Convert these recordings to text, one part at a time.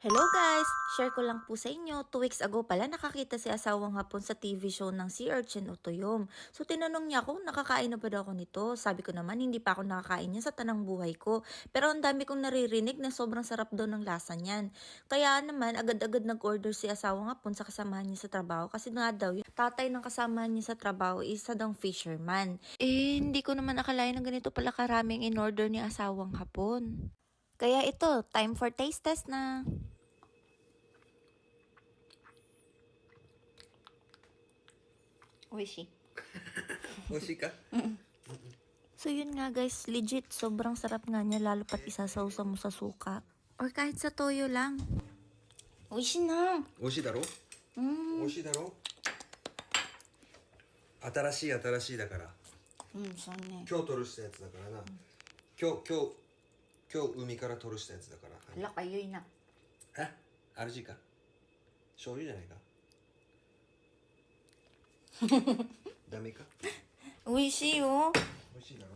Hello guys! Share ko lang po sa inyo, 2 weeks ago pala nakakita si asawang hapon sa TV show ng Sea Urchin o Tuyom. So tinanong niya ako, nakakain na ba daw ako nito? Sabi ko naman, hindi pa ako nakakain niya sa tanang buhay ko. Pero ang dami kong naririnig na sobrang sarap daw ng lasa niyan. Kaya naman, agad-agad nag-order si asawang hapon sa kasamahan niya sa trabaho kasi nga daw, yung tatay ng kasamahan niya sa trabaho is isa daw fisherman. Eh, hindi ko naman akalain na ganito pala karaming in-order ni asawang hapon. Kaya ito, time for taste test na. Wishy. 美味しいか So yun nga guys, legit, sobrang sarap nga niya lalo pat isasawsa mo sa suka. Or kahit sa toyo lang. Wishy na. 美味しいだろ美味しいだろ新しい新しいだからうん、そうね。今日取るしたやつだからな、今日今日 今日海から取るしたやつだから、はい Wala kayo na. え RG か醤油じゃないかダメか Wishy oh. 美味しいだろ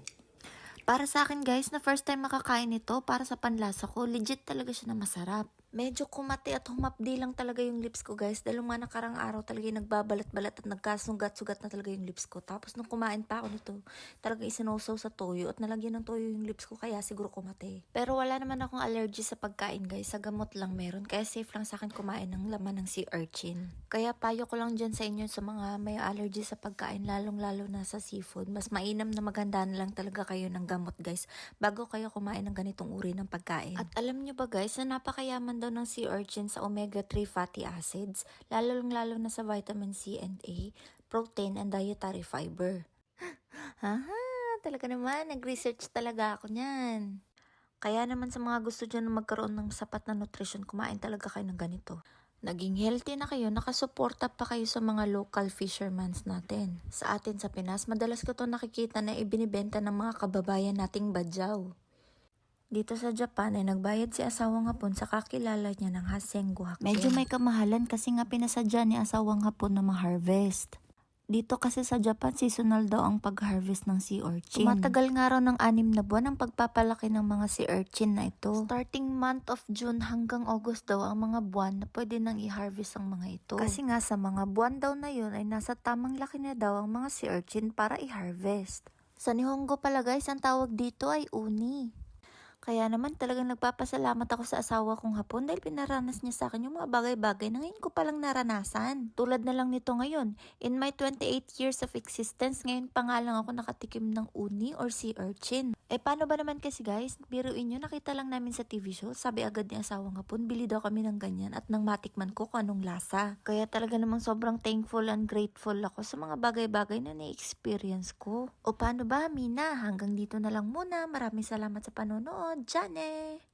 Para sa akin guys, na first time makakain ito, para sa panlasa ko, legit talaga siya na masarap. Medyo kumati at humapdi lang talaga yung lips ko guys. Dahil mga nakarang araw talaga yung nagbabalat-balat at nagkasugat-sugat na talaga yung lips ko. Tapos nung kumain pa ako nito, talaga isinosaw sa toyo at nalagyan ng toyo yung lips ko kaya siguro kumati. Pero wala naman akong allergy sa pagkain guys. Sa gamot lang meron. Kaya safe lang sa akin kumain ng laman ng sea urchin. Kaya payo ko lang dyan sa inyo sa mga may allergy sa pagkain lalong-lalo na sa seafood. Mas mainam na maganda na lang talaga kayo ng gamot guys bago kayo kumain ng ganitong uri ng pagkain. At alam nyo ba guys na napakayaman daw ng sea urchin sa omega-3 fatty acids, lalong-lalo na sa vitamin C and A, protein and dietary fiber. Haha, talaga naman, nag-research talaga ako niyan. Kaya naman sa mga gusto dyan na magkaroon ng sapat na nutrisyon, kumain talaga kayo ng ganito. Naging healthy na kayo, nakasuporta pa kayo sa mga local fishermans natin. Sa atin sa Pinas, madalas ko to nakikita na ibinibenta ng mga kababayan nating badyaw. Dito sa Japan ay nagbayad si asawang hapon sa kakilala niya ng Hasengo Hakken. Medyo may kamahalan kasi nga pinasadya ni asawang hapon na ma-harvest. Dito kasi sa Japan, seasonal daw ang pag-harvest ng sea urchin. Tumatagal nga raw ng anim na buwan ang pagpapalaki ng mga sea urchin na ito. Starting month of June hanggang August daw ang mga buwan na pwede nang i-harvest ang mga ito. Kasi nga sa mga buwan daw na yun ay nasa tamang laki na daw ang mga sea urchin para i-harvest. Sa Nihongo pala guys, ang tawag dito ay uni. Kaya naman talagang nagpapasalamat ako sa asawa kong hapon dahil pinaranas niya sa akin yung mga bagay-bagay na ngayon ko palang naranasan. Tulad na lang nito ngayon. In my 28 years of existence, ngayon pa nga lang ako nakatikim ng uni or sea urchin. Eh paano ba naman kasi guys, biruin nyo, nakita lang namin sa TV show, sabi agad ni asawang hapon, bili daw kami ng ganyan at nang matikman ko kung anong lasa. Kaya talaga namang sobrang thankful and grateful ako sa mga bagay-bagay na na-experience ko. O paano ba, Mina? Hanggang dito na lang muna. Maraming salamat sa panonood. じゃあね